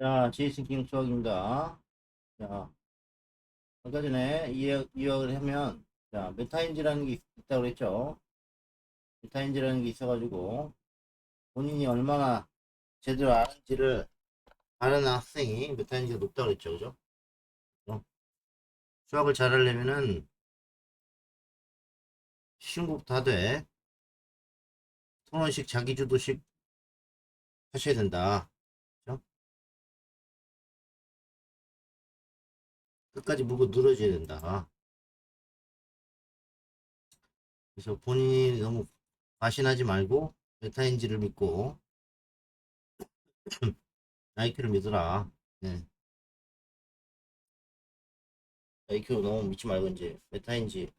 자, 제이슨 킹 수학입니다. 자, 아까 전에 이해, 이해를 하면, 자, 메타인지라는 게 있다고 그랬죠. 메타인지라는 게 있어가지고, 본인이 얼마나 제대로 아는지를 아는 학생이 메타인지가 높다고 그랬죠. 그죠? 어? 수학을 잘하려면은, 쉬운 것부터 하되, 토론식, 자기주도식 하셔야 된다. 끝까지 물고 늘어져야 된다. 그래서 본인이 너무 과신하지 말고 메타인지를 믿고 나이키를 믿어라. 네. 나이키로 너무 믿지 말고 이제 메타인지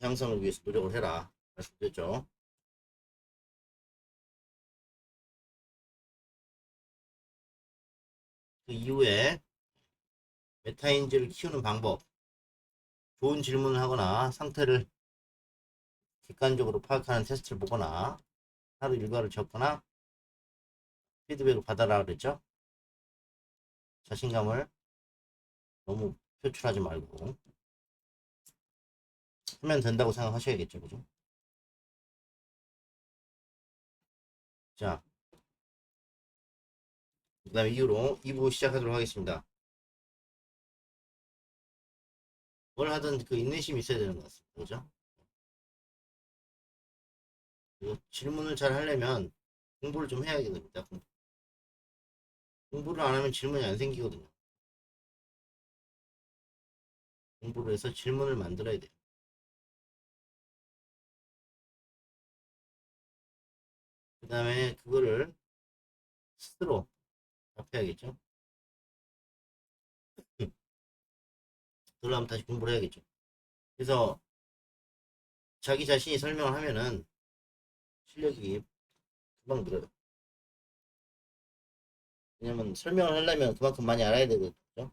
향상을 위해서 노력을 해라. 말씀드렸죠. 그 이후에 메타인지를 키우는 방법, 좋은 질문을 하거나 상태를 객관적으로 파악하는 테스트를 보거나 하루 일과를 적거나 피드백을 받아라 그랬죠. 자신감을 너무 표출하지 말고 하면 된다고 생각하셔야겠죠. 그죠? 자, 그 다음에 이후로 2부 시작하도록 하겠습니다. 뭘 하든 그 인내심이 있어야 되는 것 같습니다. 그죠? 질문을 잘 하려면 공부를 좀 해야 됩니다. 공부. 공부를 안 하면 질문이 안 생기거든요. 공부를 해서 질문을 만들어야 돼요. 그 다음에 그거를 스스로 답해야겠죠. 그러려면 다시 공부를 해야겠죠. 그래서 자기 자신이 설명을 하면은 실력이 금방 늘어요. 왜냐면 설명을 하려면 그만큼 많이 알아야 되거든요.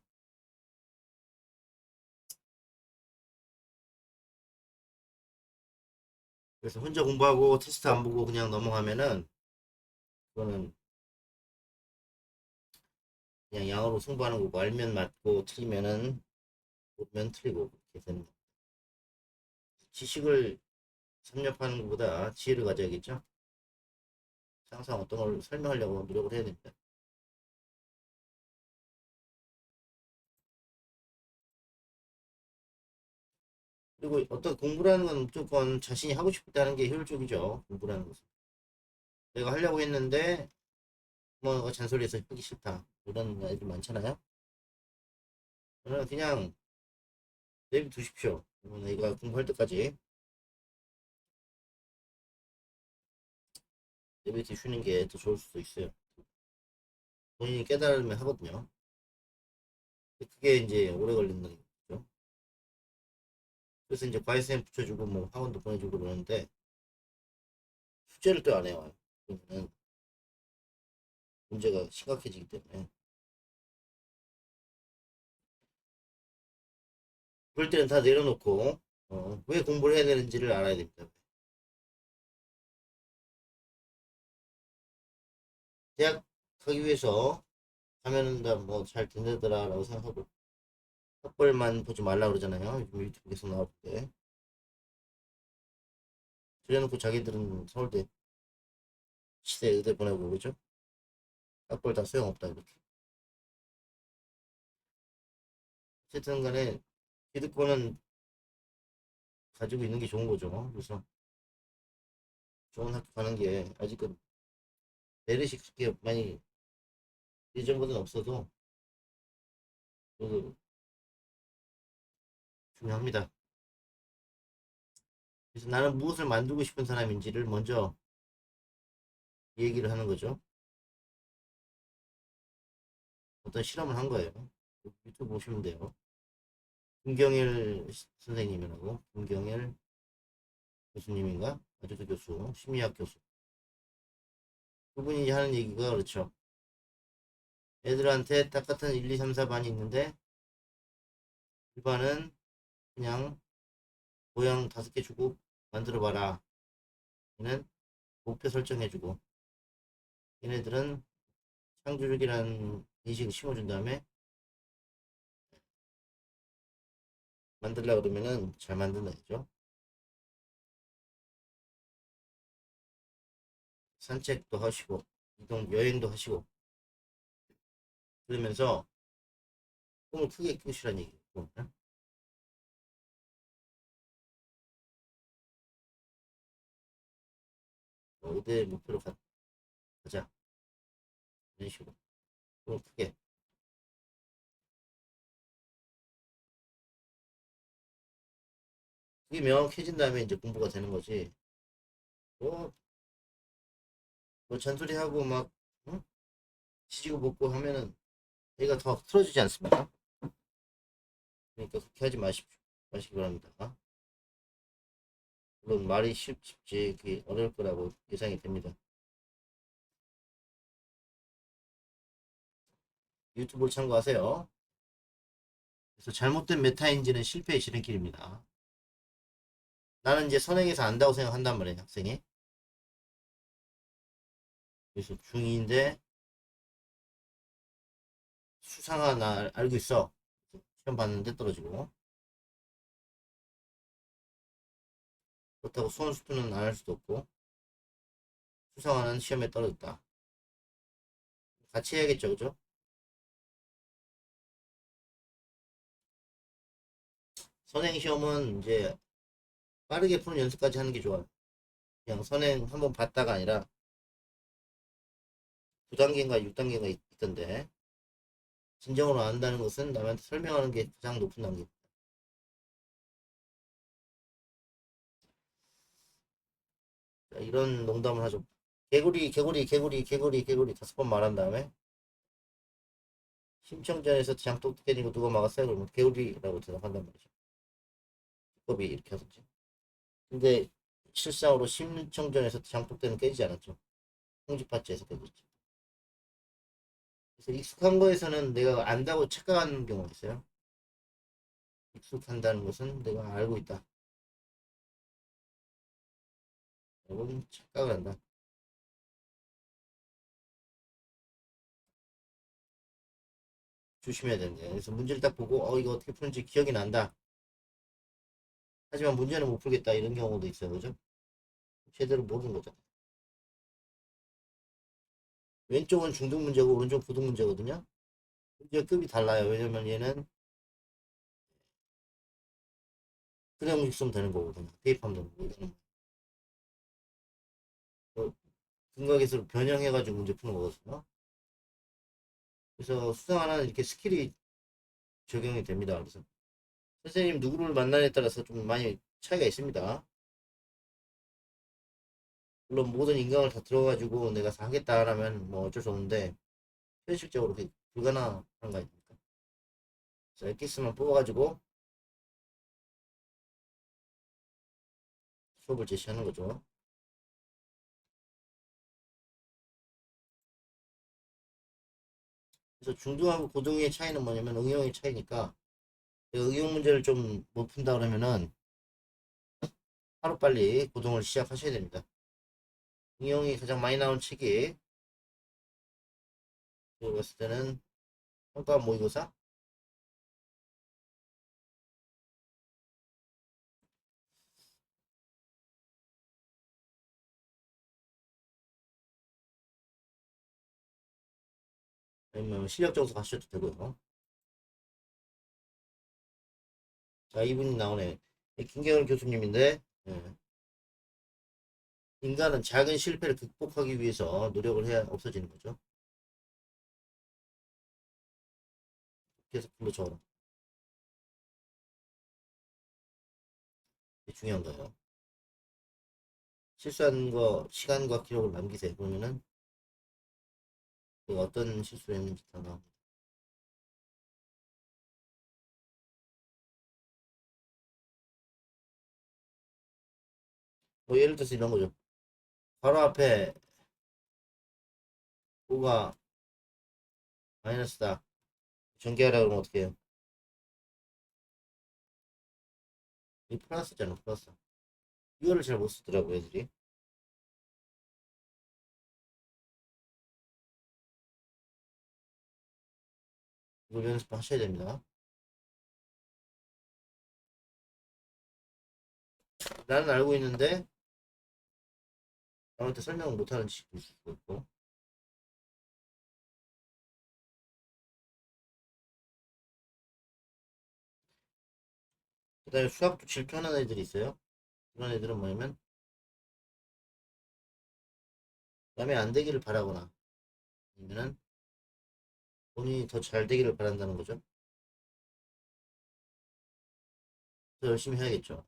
그래서 혼자 공부하고 테스트 안 보고 그냥 넘어가면은 그거는 그냥 양으로 승부하는 거고 알면 맞고 틀리면은 모르면 틀리고 되는 겁니다. 지식을 섭렵하는 것보다 지혜를 가져야겠죠. 항상 어떤 걸 설명하려고 노력을 해야 됩니다. 그리고 어떤 공부라는 건 무조건 자신이 하고 싶을 때 하는 게 효율적이죠. 공부라는 것은. 내가 하려고 했는데 뭐가 잔소리해서 하기 싫다. 이런 애들 많잖아요. 저는 그냥 내비 두십시오. 내가 공부할 때까지 내비 두시는 게 더 좋을 수도 있어요. 본인이 깨달으면 하거든요. 그게 이제 오래 걸린다는 거죠. 그래서 이제 과외쌤 붙여주고 뭐 학원도 보내주고 그러는데 숙제를 또 안 해요. 그러면은 문제가 심각해지기 때문에 그럴 때는 다 내려놓고 어, 왜 공부를 해야 되는지를 알아야 됩니다. 대학 가기 위해서 가면은 다뭐잘 된다더라 라고 생각하고 학벌만 보지 말라 그러잖아요. 요즘 유튜브 계속 나올 때. 그래놓고 자기들은 서울대 시대 의대 보내고 그러죠. 학벌 다 소용없다 이렇게. 어쨌든 간에 기득권은 가지고 있는 게 좋은 거죠. 그래서 좋은 학교 가는 게 아직은 내리시 그렇게 많이 예전보다는 없어도 그래도 중요합니다. 그래서 나는 무엇을 만들고 싶은 사람인지를 먼저 얘기를 하는 거죠. 어떤 실험을 한 거예요. 유튜브 보시면 돼요. 김경일 선생님이라고? 김경일 교수님인가? 아주도 교수 심리학 교수. 그분이 하는 얘기가 그렇죠. 애들한테 똑같은 1, 2, 3, 4반이 있는데 1반은 그냥 모양 다섯 개 주고 만들어 봐라. 얘는 목표 설정해 주고 얘네들은 창조력이라는 인식을 심어준 다음에 만들려 그러면은 잘 만든다 죠. 산책도 하시고 이동 여행도 하시고. 그러면서 꿈을 크게 꾸시란 얘기고 의대 목표로 가, 가자. 이런 식으로. 꿈을 크게 그게 명확해진 다음에 이제 공부가 되는 거지 뭐, 뭐 잔소리하고 막 응? 지지고 볶고 하면은 얘가 더 틀어지지 않습니까? 그러니까 그렇게 하지 마십시오. 마시기 바랍니다. 물론 말이 쉽, 쉽지 그게 어려울 거라고 예상이 됩니다. 유튜브를 참고하세요. 그래서 잘못된 메타인지는 실패의 지름길입니다. 나는 이제 선행에서 안다고 생각한단 말이에요, 학생이. 그래서 중2인데 수상한 날 알고 있어. 시험 봤는데 떨어지고. 그렇다고 수원 수투는 안 할 수도 없고. 수상하는 시험에 떨어졌다. 같이 해야겠죠, 그죠? 선행 시험은 이제 빠르게 푸는 연습까지 하는 게 좋아요. 그냥 선행 한번 봤다가 아니라 9단계인가 6단계가 있 던데 진정으로 안다는 것은 남한테 설명하는 게 가장 높은 단계입니다. 자, 이런 농담을 하죠. 개구리, 개구리, 개구리, 개구리, 개구리 다섯 번 말한 다음에 심청전에서 장독 깨진 거 누가 막았어요? 그러면 개구리라고 대답한단 말이죠. 기법이 이렇게 하든지. 근데 실상으로 심청전에서 장독대는 깨지지 않았죠. 홍지파츠에서 깨졌죠. 그래서 익숙한 거에서는 내가 안다고 착각하는 경우가 있어요. 익숙한다는 것은 내가 알고 있다. 여러분 착각을 한다. 조심해야 된대. 그래서 문제를 딱 보고 어 이거 어떻게 푸는지 기억이 난다. 하지만 문제는 못 풀겠다 이런 경우도 있어요. 그죠? 제대로 모르는 거죠. 왼쪽은 중등 문제고 오른쪽 고등 문제거든요. 문제 급이 달라요. 왜냐면 얘는 그냥 육성 되는 거거든요. 대입하면 되는 이거는 뭐 근각에서 변형해가지고 문제 푸는 거거든요. 그래서 수상하는 이렇게 스킬이 적용이 됩니다. 그래서 선생님 누구를 만나냐에 따라서 좀 많이 차이가 있습니다. 물론 모든 인강을 다 들어가지고 내가 다 하겠다라면 뭐 어쩔 수 없는데 현실적으로 불가능한 거 아닙니까? 자, 엑기스만 뽑아가지고 수업을 제시하는 거죠. 그래서 중등하고 고등의 차이는 뭐냐면 응용의 차이니까 응용 문제를 좀 못 푼다 그러면은 하루빨리 고등을 시작하셔야 됩니다. 응용이 가장 많이 나온 책이 제가 봤을 때는 평가 모의고사 아니면 실력 점수 가셔도 되고요. 자, 이분이 나오네. 김경일 교수님인데, 예. 인간은 작은 실패를 극복하기 위해서 노력을 해야 없어지는 거죠. 계속 불러줘라. 이게 중요한 거예요. 실수한 거 시간과 기록을 남기세요. 그러면은 어떤 실수를 했는지 다 나옵니다. 뭐 예를 들어서 이런 거죠. 바로 앞에 뭐가 마이너스다. 전개하라 그러면 어떻게 해요? 이 플러스잖아, 플러스. 이거를 잘 못 쓰더라고, 애들이. 이걸 연습하셔야 됩니다. 나는 알고 있는데 남한테 설명을 못하는 수 있고 그 다음에 수학도 질투하는 애들이 있어요. 그런 애들은 뭐냐면 남의 안 되기를 바라거나 아니면은 본인이 더 잘 되기를 바란다는 거죠. 더 열심히 해야겠죠.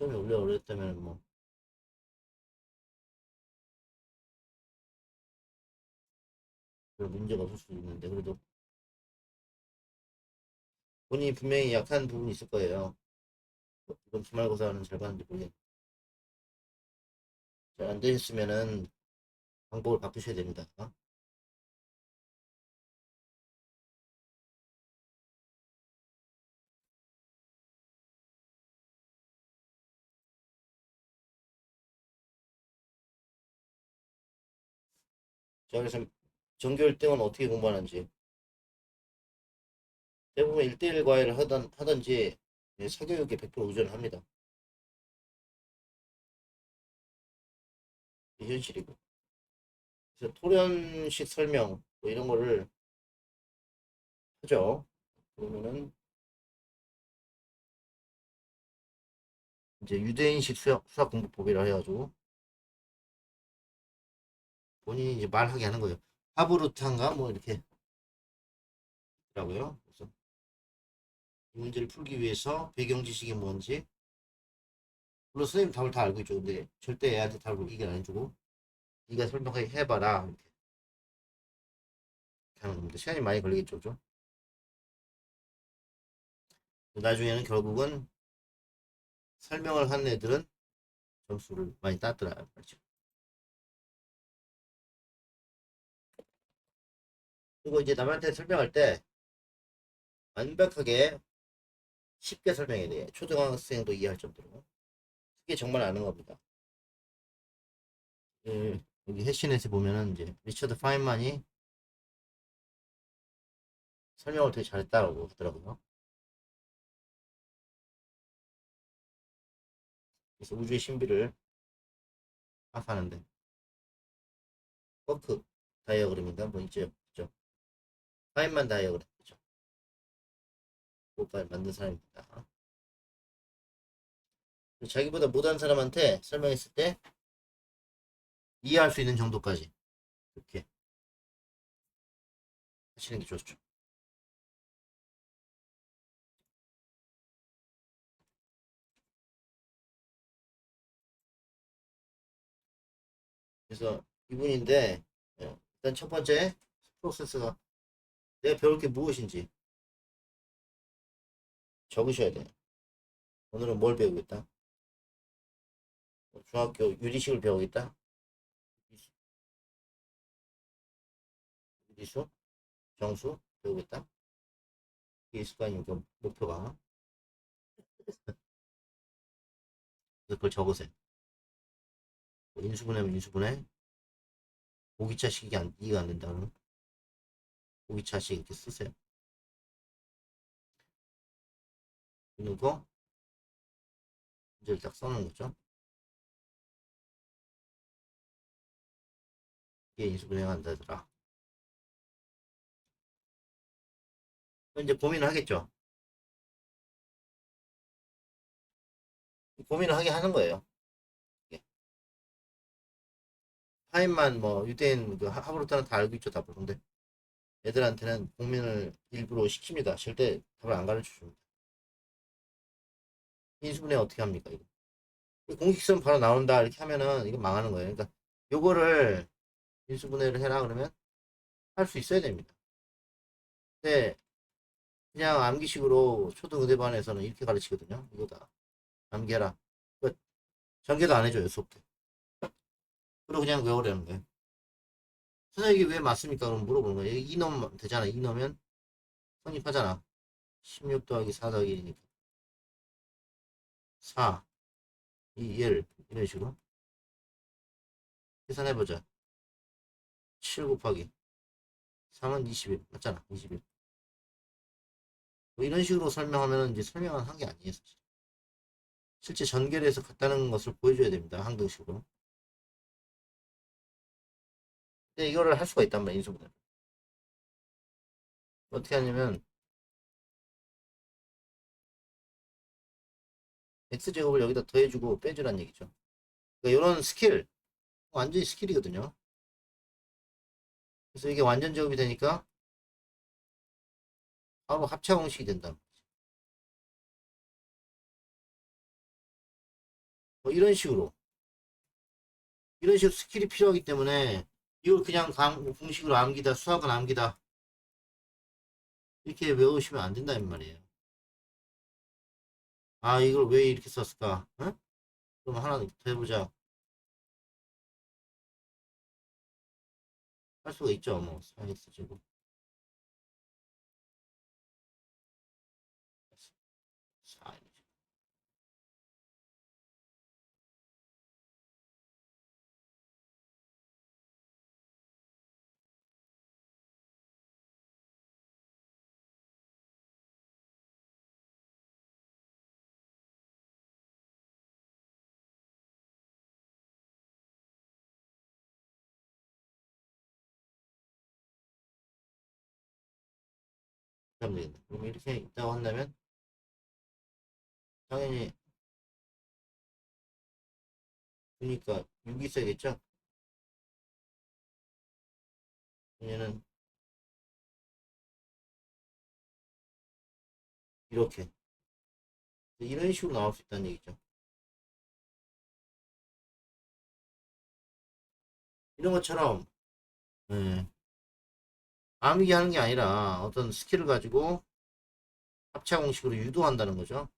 원래 어렵다면 뭐별 문제가 없을 수 있는데 그래도 본인이 분명히 약한 부분이 있을 거예요. 뭐, 이번 기말고사는 잘 봤는지 모르겠는데 잘안 되셨으면은 방법을 바꾸셔야 됩니다. 자, 그래서 전교 1등은 어떻게 공부하는지 대부분 1대1 과외를 하던, 하든지 예, 사교육에 100% 의존합니다. 이게 현실이고. 그래서 토련식 설명 뭐 이런 거를 하죠. 그러면은 이제 유대인식 수학, 수학 공부법이라 해가지고 본인이 이제 말하게 하는 거예요. 하브루탄가 뭐 이렇게 라고요. 그래서 이 문제를 풀기 위해서 배경 지식이 뭔지 물론 선생님 답을 다 알고 있죠. 근데 절대 애한테 답을 얘기를 안 해주고 네가 설명하게 해봐라 이렇게 하는 겁니다. 시간이 많이 걸리겠죠, 좀. 나중에는 결국은 설명을 한 애들은 점수를 많이 땄더라 말이죠. 그리고 이제 남한테 설명할 때 완벽하게 쉽게 설명해야 돼. 초등학생도 이해할 정도로. 그게 정말 아는 겁니다. 예, 여기 해시넷에 보면은 이제 리처드 파인만이 설명을 되게 잘했다고 하더라고요. 그래서 우주의 신비를 파악하는데 버크 다이어그램인가 뭐 있죠. 그죠? 파인만 다이어그램 그죠? 그걸 만든 사람입니다. 자기보다 못한 사람한테 설명했을 때 이해할 수 있는 정도까지 이렇게 하시는 게 좋죠. 그래서 이분인데 예, 일단 첫 번째 프로세스가 내가 배울 게 무엇인지 적으셔야 돼요. 오늘은 뭘 배우겠다? 중학교 유리식을 배우겠다? 유리수? 정수? 배우겠다? 이게 있을 거 아닙니까? 목표가. 그걸 적으세요. 뭐 인수분해면 인수분해. 보기차 식이 안, 이해가 안 된다 그러면 보기차식 이렇게 쓰세요. 그리고 문제를 딱 써놓은 거죠. 이게 인수분해가 한다더라. 이제 고민을 하겠죠. 고민을 하게 하는 거예요. 파인만 뭐 유대인 그 하브루타는 다 알고 있죠 다 보는데 애들한테는 고민을 일부러 시킵니다. 절대 답을 안 가르쳐 줍니다. 인수분해 어떻게 합니까 이거? 공식선 바로 나온다 이렇게 하면은 이거 망하는 거예요. 그러니까 요거를 인수분해를 해라 그러면 할 수 있어야 됩니다. 근데 그냥 암기식으로 초등의대반에서는 이렇게 가르치거든요. 이거다. 암기해라. 그 전개도 안 해줘요 수업 때. 그리고 그냥 외우려는 거예요. 선생님이 왜 맞습니까? 그럼 물어보는 거예요. 이 넣으면 되잖아. 이 넣으면 성립하잖아. 16 더하기 4 더하기 1이니까. 4, 2, 1 이런 식으로 계산해보자. 7 곱하기 3은 20일. 맞잖아. 20일. 뭐 이런 식으로 설명하면 이제 설명을 한 게 아니에요. 사실. 실제 전개를 해서 갔다는 것을 보여줘야 됩니다. 항등식으로. 근데 이거를 할 수가 있단 말이야. 인수분해. 어떻게 하냐면 x제곱을 여기다 더해주고 빼주란 얘기죠. 그러니까 이런 스킬 완전히 스킬이거든요. 그래서 이게 완전 제곱이 되니까 바로 합차 공식이 된다. 뭐 이런 식으로 이런 식으로 스킬이 필요하기 때문에 이걸 그냥 강, 공식으로 암기다 수학은 암기다 이렇게 외우시면 안 된다는 말이에요. 아 이걸 왜 이렇게 썼을까? 어? 그럼 하나 더 해보자. 할 수가 있죠. 뭐 4x 제곱 하면 되겠네. 그럼 이렇게 있다고 한다면 당연히 그러니까 6이 있어야겠죠? 얘는 이렇게 이런 식으로 나올 수 있다는 얘기죠. 이런 것처럼 예, 암기 하는 게 아니라 어떤 스킬을 가지고 합차 공식으로 유도한다는 거죠.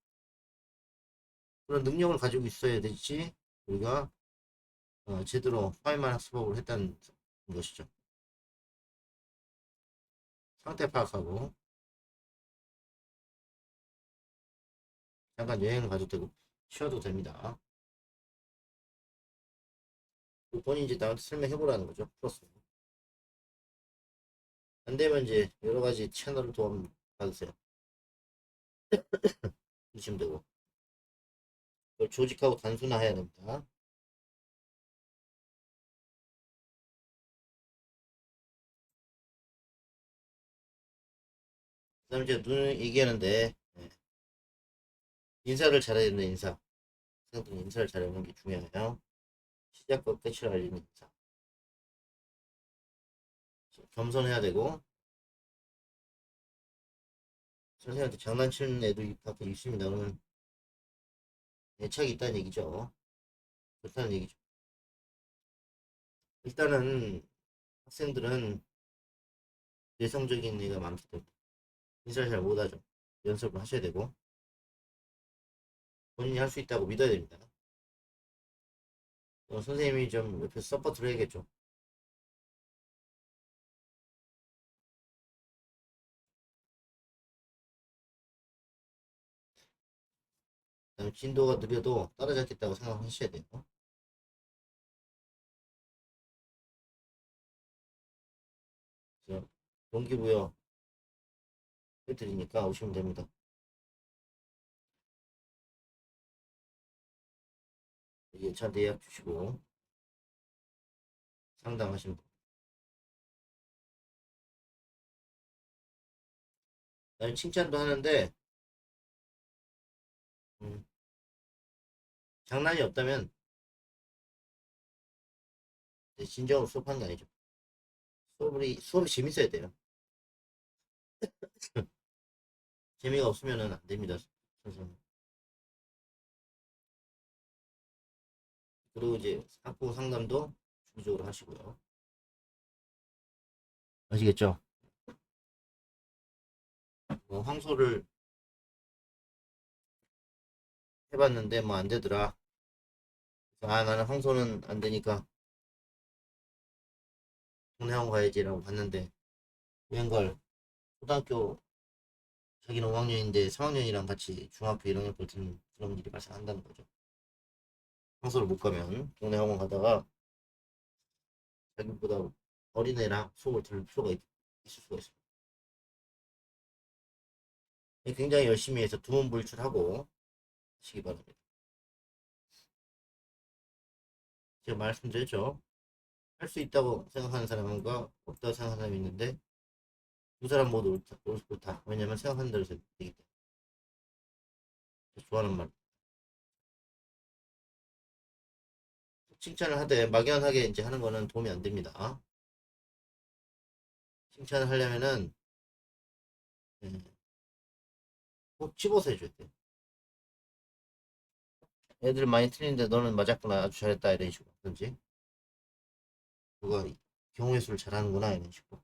그런 능력을 가지고 있어야 되지 우리가 어, 제대로 파이만 학습법을 했다는 것이죠. 상태 파악하고 잠깐 여행을 가도 되고 쉬어도 됩니다. 그 본인이 나한테 설명해 보라는 거죠. 플러스. 안 되면 이제 여러 가지 채널을 도움 받으세요. 주시면 되고. 그걸 조직하고 단순화해야 됩니다. 그 다음에 이제 눈 얘기하는데, 예. 인사를 잘해야 된다, 인사. 인사를 잘하는 게 중요해요. 시작과 끝을 알리는 인사. 겸손해야 되고, 선생님한테 장난치는 애도 밖에 있습니다. 그러면 애착이 있다는 얘기죠. 그렇다는 얘기죠. 일단은 학생들은 내성적인 애가 많기 때문에 인사를 잘 못하죠. 연습을 하셔야 되고 본인이 할 수 있다고 믿어야 됩니다. 어, 선생님이 좀 옆에 서포트를 해야겠죠. 그다음에 진도가 느려도 따라잡겠다고 생각하셔야 돼요. 동기부여 해드리니까 오시면 됩니다. 예찬 예약 주시고 상담하시면 됩니다. 나는 칭찬도 하는데 음, 장난이 없다면 진정으로 수업하는 게 아니죠. 수업이 수업이 재밌어야 돼요. 재미가 없으면은 안 됩니다, 선생님. 그리고 이제 학부 상담도 주기적으로 하시고요. 아시겠죠? 뭐 황소를 해봤는데 뭐 안 되더라. 아 나는 황소는 안 되니까 동네학원 가야지라고 봤는데 웬걸 초등학교 자기는 5학년인데 3학년이랑 같이 중학교 1학년 볼 때는 그런 일이 발생한다는 거죠. 황소를 못 가면 동네 학원 가다가 자기보다 어린애랑 수업을 들을 필요가 있, 있을 수가 있습니다. 굉장히 열심히 해서 두문불출하고 하 시기 바랍니다. 제가 말씀드렸죠. 할 수 있다고 생각하는 사람과 없다고 생각하는 사람이 있는데 두 사람 모두 옳다. 옳다. 왜냐면 생각하는 대로 되기 때문에. 좋아하는 말. 칭찬을 하되 막연하게 이제 하는 거는 도움이 안 됩니다. 칭찬을 하려면은 예, 꼭 집어서 해줘야 돼. 애들 많이 틀리는데 너는 맞았구나. 아주 잘했다. 이런 식으로. 하든지? 누가 경우의 수를 잘하는구나. 이런 식으로.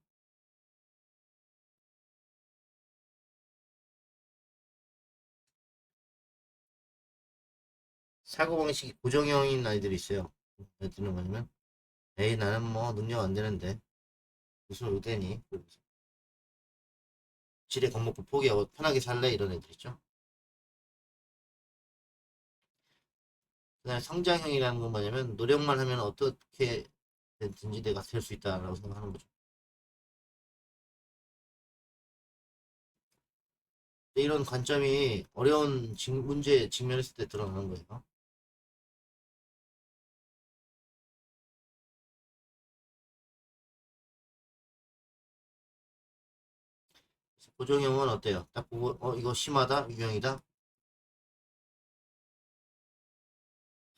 사고방식이 고정형인 아이들이 있어요. 애들은 뭐냐면. 에이 나는 뭐 능력 안 되는데. 무슨 의대니? 지레 겁먹고 포기하고 편하게 살래? 이런 애들 있죠 그다음에 성장형이라는 건 뭐냐면 노력만 하면 어떻게 든지 내가 될 수 있다라고 생각하는 거죠. 이런 관점이 어려운 직- 문제에 직면했을 때 드러나는 거예요. 고정형은 어때요? 딱 보고 어 이거 심하다 유형이다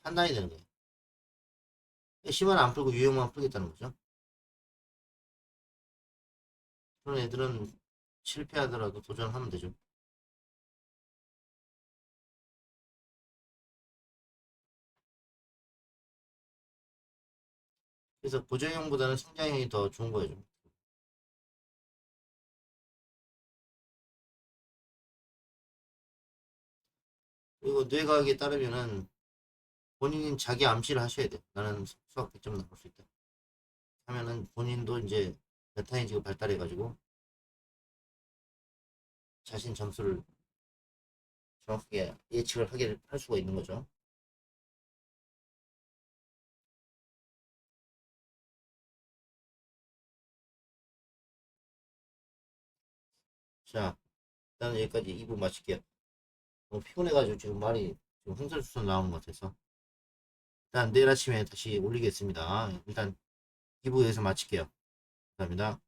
판단이 되는 거예요. 심한 안 풀고 유형만 풀겠다는 거죠. 그런 애들은 실패하더라도 도전하면 되죠. 그래서 고정형보다는 성장형이 더 좋은 거예요. 그리고 뇌과학에 따르면은 본인이 자기 암시를 하셔야 돼. 나는 수학 100점 나올 수 있다. 하면은 본인도 이제 메타인지가 발달해가지고 자신 점수를 정확하게 예측을 하게 할 수가 있는 거죠. 자, 일단 여기까지 2부 마칠게요. 너무 피곤해가지고 지금 말이 지금 흥설수설 나오는 것 같아서. 일단 내일 아침에 다시 올리겠습니다. 일단 2부에서 마칠게요. 감사합니다.